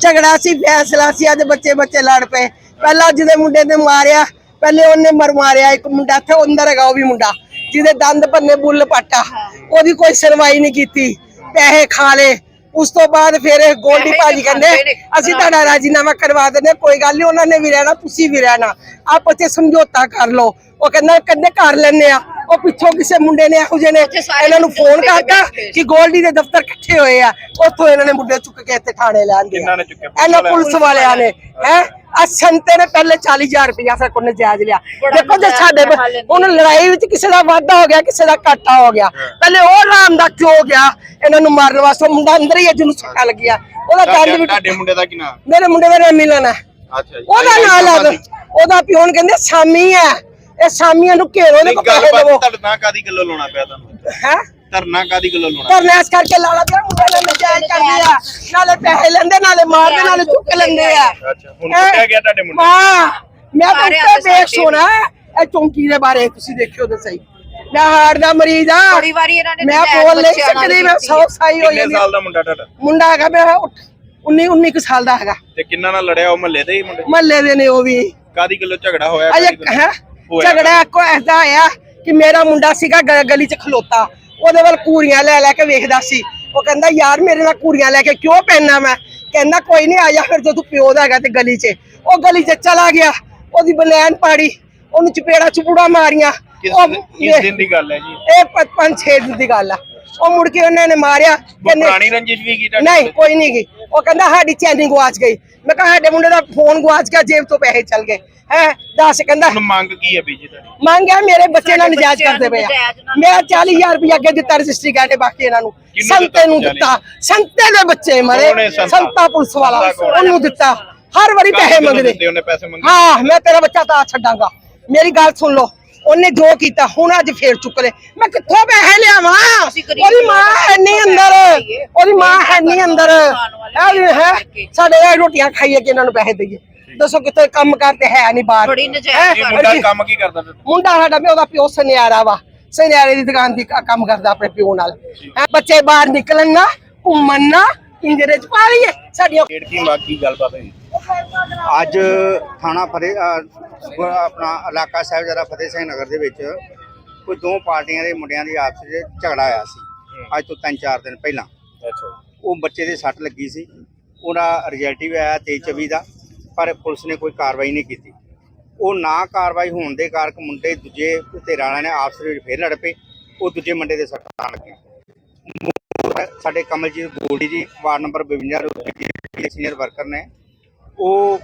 ਝਗੜਾ ਸੀ ਫੈਸਲਾ ਸੀ ਅੱਜ ਬੱਚੇ ਬੱਚੇ ਲੜ ਪਏ। ਪਹਿਲਾਂ ਜਿਹਦੇ ਮੁੰਡੇ ਨੇ ਮਾਰਿਆ ਪਹਿਲੇ ਉਹਨੇ ਮਰ ਮਾਰਿਆ ਇੱਕ ਮੁੰਡਾ ਇੱਥੇ ਅੰਦਰ ਹੈਗਾ ਉਹ ਵੀ ਮੁੰਡਾ ਜਿਹਦੇ ਦੰਦ ਭੰਨੇ ਬੁੱਲ ਪਾਟਾ। ਉਹਦੀ ਕੋਈ ਸੁਣਵਾਈ ਨਹੀਂ ਕੀਤੀ ਪੈਸੇ ਖਾ ਲਏ। ਉਸ ਤੋਂ ਬਾਅਦ ਫਿਰ ਇਹ ਗੋਲਡੀ ਭਾਜੀ ਕਹਿੰਦੇ ਅਸੀਂ ਤੁਹਾਡਾ ਰਾਜੀਨਾਮਾ ਕਰਵਾ ਦਿੰਦੇ ਕੋਈ ਗੱਲ ਨਹੀਂ ਉਹਨਾਂ ਨੇ ਵੀ ਰਹਿਣਾ ਤੁਸੀਂ ਵੀ ਰਹਿਣਾ। ਆਪਸ ਵਿੱਚ ਸਮਝੌਤਾ ਕਰ ਲਓ। ਉਹ ਕਹਿੰਦਾ ਕਹਿੰਦੇ ਕਰ ਲੈਣੇ ਆ। ਉਹ ਪਿੱਛੋਂ ਕਿਸੇ ਮੁੰਡੇ ਨੇ ਇਹੋ ਜਿਹੇ ਨੇ ਇਹਨਾਂ ਨੂੰ ਫੋਨ ਕਰਤਾ ਕਿ ਗੋਲਡੀ ਦੇ ਦਫ਼ਤਰ ਇਕੱਠੇ ਹੋਏ ਆ ਉੱਥੋਂ ਇਹਨਾਂ ਨੇ ਮੁੰਡੇ ਚੁੱਕ ਕੇ ਇੱਥੇ ਥਾਣੇ ਲੈਣਗੇ ਕਿਹਨਾਂ ਨੇ ਚੁੱਕਿਆ? ਇਹਨਾਂ ਪੁਲਿਸ ਵਾਲਿਆਂ ਨੇ ਹੈ? ਆ ਸੰਤੇ ਨੇ ਪਹਿਲੇ 40000 ਰੁਪਇਆ ਸਾਡੇ ਕੋਲ ਨਜਾਇਜ਼ ਲਿਆ। ਦੇਖੋ ਜੇ ਸਾਡੇ ਬ- ਹੁਣ ਲੜਾਈ ਵਿੱਚ ਕਿਸੇ ਦਾ ਵਾਧਾ ਹੋ ਗਿਆ ਕਿਸੇ ਦਾ ਘਾਟਾ ਹੋ ਗਿਆ। ਪਹਿਲੇ ਉਹ ਰਾਮ ਦਾ ਕਿਉਂ ਗਿਆ? ਇਹਨਾਂ ਨੂੰ ਮਾਰਨ ਵਾਸਤੇ ਉਹ ਮੁੰਡਾ ਅੰਦਰ ਹੀ ਹੈ ਜਿਹਨੂੰ ਸੱਟਾ ਲੱਗਿਆ। ਉਹਦਾ ਦੰਦ ਵੀ ਤੁਹਾਡੇ ਮੁੰਡੇ ਦਾ ਕੀ ਨਾਮ ਮੇਰੇ ਮੁੰਡੇ ਦਾ ਨਾਮ ਮਿਲਨ ਹੈ। ਅੱਛਾ ਜੀ। ਉਹਦਾ ਨਾਂ ਲਾ ਦੋ ਉਹਦਾ ਪਿਓਨ ਕਹਿੰਦੇ ਸਾਮੀ ਹੈ। ਇਹ ਸਾਮੀਆਂ ਨੂੰ ਘੇਰੋ ਨੇ ਕੋ ਪੈਸੇ ਦੇਵੋ। ਧਰਨਾ ਕਾਦੀ ਗੱਲੋਂ ਲਾਉਣਾ ਪਿਆ ਤੁਹਾਨੂੰ? ਹੈ? ਧਰਨਾ ਕਾਦੀ ਗੱਲੋਂ ਲਾਉਣਾ ਧਰਨਾ ਇਸ ਕਰਕੇ ਲਾਲਾ ਪਿਆ ਮੁੰਡੇ ਨੇ ਨਜਾਇਜ਼ ਕਰਦੇ ਆ ਨਾਲੇ ਪੈਸੇ ਲੈਂਦੇ ਨਾਲੇ ਮਾਰਦੇ ਨਾਲੇ ਚੁੱਕ ਲੈਂਦੇ ਆ। ਅੱਛਾ ਹੁਣ ਕੁੱਟਿਆ ਗਿਆ ਤੁਹਾਡੇ ਮੁੰਡੇ ਹਾਂ ਮੈਂ ਤਾਂ ਉੱਤੇ ਦੇਖ ਸੁਣਾ ਇਹ ਚੌਂਕੀ ਦੇ ਬਾਰੇ ਤੁਸੀਂ ਦੇਖਿਓ ਤਾਂ ਸਹੀ। ਮੈਂ ਹਾਰਟ ਦਾ ਮਰੀਜ਼ ਆ। ਬੜੀ ਵਾਰੀ ਇਹਨਾਂ ਨੇ ਮੈਂ ਬੋਲ ਨਹੀਂ ਨਾਲ ਸਕਦੀ ਮੈਂ ਕੀਤੀ ਸੌ ਸਾਈ ਹੋ ਕਿੰਨੇ ਜਾਂਦੀ ਸਾਲ ਦਾ ਮੁੰਡਾ ਤੁਹਾਡਾ? ਮੁੰਡਾ ਹੈਗਾ ਮੇਰਾ 19 19 ਕੁ ਸਾਲ ਦਾ ਹੈਗਾ। ਤੇ ਕਿੰਨਾ ਨਾਲ ਲੜਿਆ ਉਹ ਮਹੱਲੇ ਦੇ ਹੀ ਮੁੰਡੇ? ਮਹੱਲੇ ਦੇ ਨੇ ਉਹ ਵੀ। ਕਾਦੀ ਗੱਲੋਂ ਝਗੜਾ ਹੋਇਆ ਅਜੇ? ਹੈ? ਹੋਇਆ ਝਗੜਾ ਕੋ ਐਸਾ ਆਇਆ ਕਿ ਮੇਰਾ ਮੁੰਡਾ ਸੀਗਾ ਗਲੀ 'ਚ ਖਲੋਤਾ। ਉਹਦੇ ਵੱਲ ਕੂਰੀਆਂ ਲੈ ਲੈ ਕੇ ਵੇਖਦਾ ਸੀ। ਉਹ ਕਹਿੰਦਾ ਯਾਰ ਮੇਰੇ ਨਾਲ ਕੂਰੀਆਂ ਲੈ ਕੇ ਕਿਉਂ ਪੈਣਾ ਮੈਂ? ਕਹਿੰਦਾ ਕੋਈ ਨਹੀਂ ਆ ਜਾ ਫਿਰ ਜੇ ਤੂੰ ਪਿਓ ਦਾ ਹੈਗਾ ਤੇ ਗਲੀ 'ਚ। ਉਹ ਗਲੀ 'ਚ ਚਲਾ ਗਿਆ। ਉਹਦੀ ਬਨੈਣ ਪਾੜੀ। ਉਹਨੂੰ ਚਪੇੜਾ ਚਪੂੜਾ ਮਾਰੀਆਂ। ਕਿਸ ਦਿਨ ਦੀ ਗੱਲ ਹੈ ਜੀ? ਇਹ ਪ- ਪੰਜ ਛੇ ਦਿਨ ਦੀ ਗੱਲ ਆ। ਉਹ ਮੁੜ ਕੇ ਉਹਨਾਂ ਨੇ ਮਾਰਿਆ। ਪੁਰਾਣੀ ਰੰਜਿਸ਼ ਵੀ ਕੀ ਤੁਹਾਡੇ ਨਹੀਂ ਕੋਈ ਨਹੀਂ ਗਈ ਉਹ ਕਹਿੰਦਾ ਸਾਡੀ ਚੈਨਿੰਗ ਗਵਾਚ ਗਈ। ਮੈਂ ਕਿਹਾ ਸਾਡੇ ਮੁੰਡੇ ਦਾ ਫੋਨ ਗਵਾਚ ਗਿਆ ਜੇਬ ਤੋਂ ਪੈਸੇ ਚਲ ਗਏ। ਹੈ ਦੱਸ ਕਹਿੰਦਾ। ਹੁਣ ਮੰਗ ਕੀ ਹੈ ਬੀਜੀ ਤੁਹਾਡੀ? ਮੰਗਿਆ ਮੇਰੇ ਬੱਚੇ ਨਾਲ ਨਜਾਇਜ਼ ਕਰਦੇ ਪਏ ਆ। ਮੇਰਾ 40000 ਰੁਪਏ ਅੱਗੇ ਦਿੱਤਾ ਰਜਿਸਟਰੀ ਕਹਿੰਦੇ ਬਾਕੀ ਇਹਨਾਂ ਨੂੰ। ਸੰਤੇ ਨੂੰ ਦਿੱਤਾ। ਸੰਤੇ ਦੇ ਬੱਚੇ ਮਰੇ। ਸੰਤਾ? ਪੁਲਿਸ ਵਾਲਾ? ਉਹਨੂੰ ਦਿੱਤਾ। ਹਰ ਵਾਰੀ ਪੈਸੇ ਮੰਗਦੇ। ਮੰਗੇ? ਹਾਂ ਮੈਂ ਤੇਰਾ ਬੱਚਾ ਤਾਂ ਛੱਡਾਂਗਾ। ਮੇਰੀ ਗੱਲ ਸੁਣ ਲਓ। ਉਹਨੇ ਜੋ ਕੀਤਾ ਹੁਣ ਅੱਜ ਫੇਰ ਚੁੱਕ ਲੈ ਮੈਂ ਕਿੱਥੋਂ ਪੈਸੇ ਲਿਆਵਾਂ? ਉਹਦੀ ਮਾਂ ਹੈ ਨਹੀਂ ਅੰਦਰ। ਉਹਦੀ ਮਾਂ ਹੈ ਨਹੀਂ ਅੰਦਰ। ਹੈ। ਸਾਡੇ ਇਹ ਰੋਟੀਆਂ ਖਾਈਏ ਕਿ ਇਹਨਾਂ ਨੂੰ ਪੈਸੇ ਦਈਏ। ਦੱਸੋ ਕਿਤੇ ਕੰਮ ਕਰਤੇ ਹੈ ਨਹੀਂ ਬਾਹਰ? ਬੜੀ ਹੈਂ? ਨਜਾਇਜ਼ ਇਹ ਮੁੰਡਾ ਕੰਮ ਕੀ ਕਰਦਾ ਫਿਰ? ਮੁੰਡਾ ਸਾਡਾ ਵੀ ਉਹਦਾ ਪਿਓ ਸੁਨਿਆਰਾ ਵਾ। ਸੁਨਿਆਰੇ ਦੀ ਦੁਕਾਨ ਦੀ ਕ- ਕੰਮ ਕਰਦਾ ਆਪਣੇ ਪਿਓ ਨਾਲ। ਹੈਂ, ਬੱਚੇ ਬਾਹਰ ਨਿਕਲਣ ਨਾ ਘੁੰਮਣ ਨਾ ਪਿੰਜਰੇ ਚ ਪਾ ਲਈਏ। ਸਾਡੀਆਂ ਕੀ ਬਾਕੀ ਗੱਲਬਾਤ ਹੋਈ? ਅੱਜ ਥਾਣਾ ਫਤਿਹ ਆਪਣਾ ਇਲਾਕਾ ਸਾਹਿਬ ਜਰਾ ਫਤਿਹ ਸਿੰਘ ਨਗਰ ਦੇ ਵਿੱਚ ਕੋਈ ਦੋ ਪਾਰਟੀਆਂ ਦੇ ਮੁੰਡਿਆਂ ਦੀ ਆਪਸ ਵਿੱਚ ਝਗੜਾ ਆਇਆ ਸੀ। ਅੱਜ ਤੋਂ 3-4 ਦਿਨ ਪਹਿਲਾਂ। ਅੱਛਾ ਉਹ ਬੱਚੇ ਦੇ ਸੱਟ ਲੱਗੀ ਸੀ। ਉਹਦਾ ਰਿਜ਼ਲਟ ਵੀ ਆਇਆ 23-24 ਦਾ। ਪਰ ਪੁਲਿਸ ਨੇ ਕੋਈ ਕਾਰਵਾਈ ਨਹੀਂ ਕੀਤੀ। ਉਹ ਨਾ ਕਾਰਵਾਈ ਹੋਣ ਦੇ ਕਾਰਨ ਮੁੰਡੇ ਦੂਜੇ ਧਿਰਾਂ ਵਾਲਿਆਂ ਨੇ ਆਪਸ ਵਿੱਚ ਫੇਰ ਲੜ ਪਏ। ਉਹ ਦੂਜੇ ਮੁੰਡੇ ਦੇ ਸੱਟਾਂ ਲੱਗੀਆਂ। ਸਾਡੇ ਕਮਲਜੀਤ ਗੋਲਡੀ ਜੀ ਵਾਰਡ ਨੰਬਰ 52 ਦੇ ਸੀਨੀਅਰ ਵਰਕਰ ਨੇ ਉਹ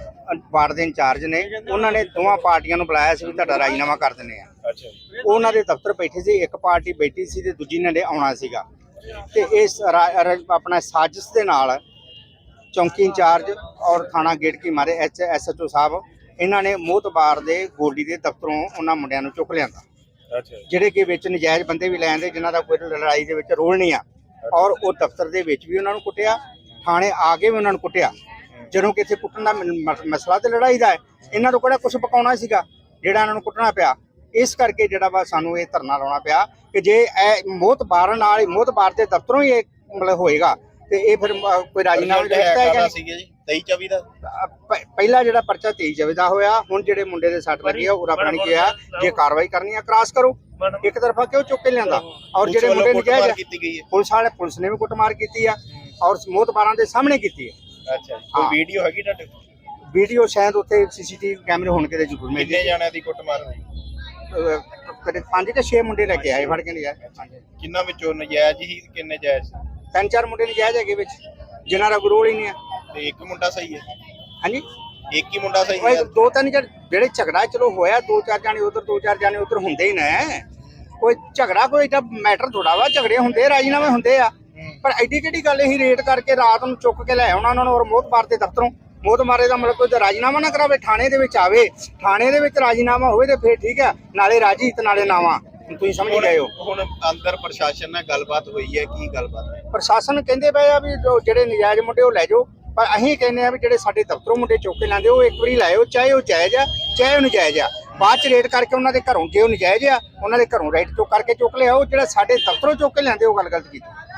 ਵਾਰਡ ਦੇ ਇੰਚਾਰਜ ਨੇ। ਉਹਨਾਂ ਨੇ ਦੋਵਾਂ ਪਾਰਟੀਆਂ ਨੂੰ ਬੁਲਾਇਆ ਸੀ ਵੀ ਤੁਹਾਡਾ ਰਾਜੀਨਾਮਾ ਕਰ ਦਿੰਦੇ ਆ। ਉਹਨਾਂ ਦੇ ਦਫ਼ਤਰ ਬੈਠੇ ਸੀ ਇੱਕ ਪਾਰਟੀ ਬੈਠੀ ਸੀ ਤੇ ਦੂਜੀ ਨੇ ਆਉਣਾ ਸੀਗਾ। ਤੇ ਇਸ ਆਪਣਾ ਸਾਜ਼ਿਸ਼ ਦੇ ਨਾਲ ਚੌਂਕੀ ਇੰਚਾਰਜ ਔਰ ਥਾਣਾ ਗੇਟ ਕੀ ਮਾਰੇ ਐਚ ਐਸਐਚਓ ਸਾਹਿਬ ਇਹਨਾਂ ਨੇ ਮੋਹਤਬਾਰ ਦੇ ਗੋਲਡੀ ਦੇ ਦਫ਼ਤਰੋਂ ਉਹਨਾਂ ਮੁੰਡਿਆਂ ਨੂੰ ਚੁੱਕ ਲਿਆਂਦਾ। ਅੱਛਾ ਜਿਹੜੇ ਕਿ ਵਿੱਚ ਨਜਾਇਜ਼ ਬੰਦੇ ਵੀ ਲੈ ਆਂਦੇ ਜਿਨ੍ਹਾਂ ਦਾ ਕੋਈ ਲੜਾਈ ਦੇ ਵਿੱਚ ਰੋਲ ਨਹੀਂ ਆ। ਔਰ ਉਹ ਦਫ਼ਤਰ ਦੇ ਵਿੱਚ ਵੀ ਉਹਨਾਂ ਨੂੰ ਕੁੱਟਿਆ ਥਾਣੇ ਆ ਕੇ ਵੀ ਉਹਨਾਂ ਨੂੰ ਕੁੱਟਿਆ। ਜਦੋਂ ਕਿ ਇੱਥੇ ਕੁੱਟਣ ਦਾ ਮਸਲਾ ਤੇ ਲੜਾਈ ਦਾ ਹੈ ਇਹਨਾਂ ਤੋਂ ਕਿਹੜਾ ਕੁਝ ਪਕਾਉਣਾ ਸੀਗਾ ਜਿਹੜਾ ਇਹਨਾਂ ਨੂੰ ਕੁੱਟਣਾ ਪਿਆ। ਇਸ ਕਰਕੇ ਜਿਹੜਾ ਵਾ ਸਾਨੂੰ ਇਹ ਧਰਨਾ ਲਾਉਣਾ ਪਿਆ ਕਿ ਜੇ ਇਹ ਮੋਹਤ ਬਾਰਨ ਨਾਲ ਹੀ ਮੋਹਤ ਬਾਰ ਦੇ ਦਫ਼ਤਰੋਂ ਹੀ ਇਹ ਮਤਲਬ ਹੋਏਗਾ ਤੇ ਇਹ ਫਿਰ ਅ, ਕੋਈ ਰਾਜੀਨਾਮਾ ਲਿਖਦਾ ਹੈ ਹੈਗਾ ਕਾਹਦਾ ਸੀਗਾ ਜੀ 23 24 ਦਾ। ਅ, ਪ- ਪਹਿਲਾ ਜਿਹੜਾ ਪਰਚਾ 23 ਜਵੇ ਦਾ ਹੋਇਆ ਹੁਣ ਜਿਹੜੇ ਮੁੰਡੇ ਦੇ ਸੱਟ ਲੱਗੀ ਆ ਉਹ ਰੱਬ ਨੇ ਕਿਹਾ ਜੇ ਕਾਰਵਾਈ ਕਰਨੀ ਆ ਕ੍ਰਾਸ ਕਰੋ। ਇੱਕ ਤਰਫਾ ਕਿਉਂ ਚੁੱਕ ਕੇ ਲਿਆਂਦਾ? ਔਰ ਪੁਲਿਸ ਜਿਹੜੇ ਵੱਲੋਂ ਮੁੰਡੇ ਕੁੱਟਮਾਰ ਨਜਾਇਜ਼ ਆ, ਕੀਤੀ ਗਈ ਹੈ। ਪੁਲਿਸ ਵਾਲੇ ਪੁਲਿਸ ਨੇ ਵੀ ਕੁੱਟਮਾਰ ਕੀਤੀ ਆ ਔਰ ਮੋਤਬਾਰਾਂ ਦੇ ਸਾਹਮਣੇ ਕੀਤੀ ਹੈ ਅੱਛਾ ਜੀ ਕੋਈ। ਵੀਡੀਓ ਹੈਗੀ ਤੁਹਾਡੇ ਕੋਲ? ਵੀਡੀਓ ਸ਼ਾਇਦ ਉੱਥੇ ਸੀਸੀਟੀਵੀ ਕੈਮਰੇ ਹੋਣ ਕਿਤੇ ਜ਼ਰੂਰ ਮਿਲ ਕਿੰਨੇ ਜਾਣਿਆਂ ਦੀ ਕੁੱਟਮਾਰ ਹੋਈ? ਅਹ ਕਦੇ ਪੰਜ ਕਿ 6 ਮੁੰਡੇ ਲੈ ਕੇ ਆਏ ਫੜ ਕੇ ਲਿਆ ਕਿੰਨਾ ਵਿੱਚੋਂ ਨਜਾਇਜ਼ ਹੀ ਕਿੰਨੇ ਜਾਇਜ਼? ਸੀ? ਤਿੰਨ ਚਾਰ ਮੁੰਡੇ ਨਜਾਇਜ਼ ਹੈਗੇ ਵਿੱਚ ਜਿਨ੍ਹਾਂ ਦਾ ਗਰੋਲ ਹੀ ਨਹੀਂ ਆ। ਤੇ ਇੱਕ ਮੁੰਡਾ ਸਹੀ ਹੈ? ਹਾਂਜੀ? ਇੱਕ ਹੀ ਮੁੰਡਾ ਸਹੀ ਹੈ? ਇੱਕ ਦੋ ਤਿੰਨ ਜਿਹੜੇ ਜਿਹੜੇ ਝਗੜਾ ਚਲੋ ਹੋਇਆ ਦੋ ਚਾਰ ਜਾਣੇ ਉਧਰ ਦੋ ਚਾਰ ਜਾਣੇ ਉਧਰ ਹੁੰਦੇ ਹੀ ਨੇ। ਕੋਈ ਝਗੜਾ ਕੋਈ ਏਡਾ ਮੈਟਰ ਥੋੜਾ ਵਾ ਝਗੜੇ ਹੁੰਦੇ ਰਾਜੀਨਾਮੇ ਹੁੰਦੇ ਆ। ਪਰ ਐਡੀ ਕਿਹੜੀ ਗੱਲ ਇਹ ਰੇਟ ਕਰਕੇ ਰਾਤ ਨੂੰ ਚੁੱਕ ਕੇ ਲੈ ਆਉਣਾ ਉਹਨਾਂ ਨੂੰ ਔਰ ਮੋਹਤਬਾਰ ਦੇ ਦਫ਼ਤਰੋਂ? ਮੋਹਤਮਾਰੇ ਦਾ ਮਤਲਬ ਕੋਈ ਰਾਜੀਨਾਮਾ ਨਾ ਕਰਾਵੇ ਥਾਣੇ ਦੇ ਵਿੱਚ ਆਵੇ। ਥਾਣੇ ਦੇ ਵਿੱਚ ਰਾਜੀਨਾਮਾ ਹੋਵੇ ਤੇ ਫੇਰ ਠੀਕ ਆ ਨਾਲੇ ਰਾਜੀ ਤੇ ਨਾਲੇ ਨਾਵਾ। ਤੁਸੀਂ ਸਮਝ ਗਏ ਹੋ। ਹੁਣ ਅੰਦਰ ਪ੍ਰਸ਼ਾਸਨ ਨਾਲ ਗੱਲਬਾਤ ਹੋਈ ਹੈ ਕੀ ਗੱਲਬਾਤ ਹੈ? ਪ੍ਰਸ਼ਾਸਨ ਕਹਿੰਦੇ ਪਏ ਆ ਵੀ ਜੋ ਜਿਹੜੇ ਨਜਾਇਜ਼ ਮੁੰਡੇ ਉਹ ਲੈ ਜਾਓ ਪਰ ਅਸੀਂ ਕਹਿੰਦੇ ਆ ਵੀ ਜਿਹੜੇ ਸਾਡੇ ਦਫ਼ਤਰੋਂ ਮੁੰਡੇ ਚੁੱਕ ਕੇ ਲਾਂਦੇ ਉਹ ਇੱਕ ਵਾਰੀ ਲਾਇਓ ਚਾਹੇ ਉਹ ਜਾਇਜ਼ ਆ ਚਾਹੇ ਉਹ ਨਜਾਇਜ਼ ਆ। ਬਾਅਦ ਚ ਰੇਟ ਕਰਕੇ ਉਹਨਾਂ ਦੇ ਘਰੋਂ ਜੇ ਉਹ ਨਜਾਇਜ਼ ਆ ਉਹਨਾਂ ਦੇ ਘਰੋਂ ਰਾਈਟ ਚੁੱਕ ਕਰਕੇ ਚੁੱਕ ਲਿਆਓ ਜਿਹੜਾ ਸਾਡੇ ਦਫ਼ਤਰੋਂ ਚੁੱਕ ਕੇ ਲਿਆਂਦੇ ਉਹ ਗੱਲ ਗਲਤ ਕੀਤੀ।